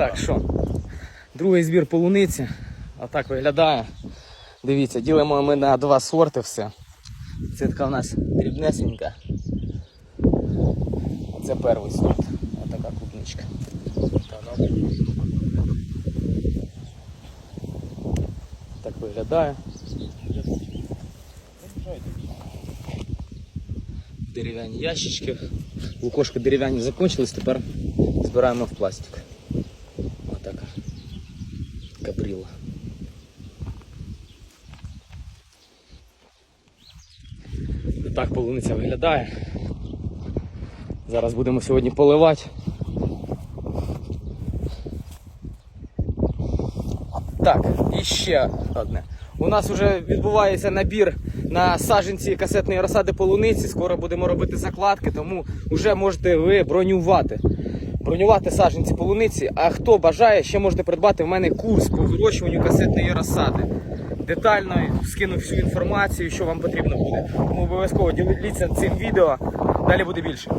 Так, що? Другий збір полуниці. Отак виглядає. Дивіться, ділимо ми на два сорти все. Це така у нас дрібнесенька. Це перший сорт. Отака клубничка. Так виглядає. Дерев'яні ящички. Лукошки дерев'яні закончились, тепер збираємо в пластик. Капріла. Так полуниця виглядає. Зараз будемо сьогодні поливати. Так, і ще одне. У нас вже відбувається набір на саджанці касетної розсади полуниці. Скоро будемо робити закладки, тому вже можете ви бронювати. Бронювати саджанці полуниці. А хто бажає, ще можете придбати в мене курс по вирощуванню касетної розсади. Детально скину всю інформацію, що вам потрібно буде. Тому обов'язково діліться цим відео. Далі буде більше.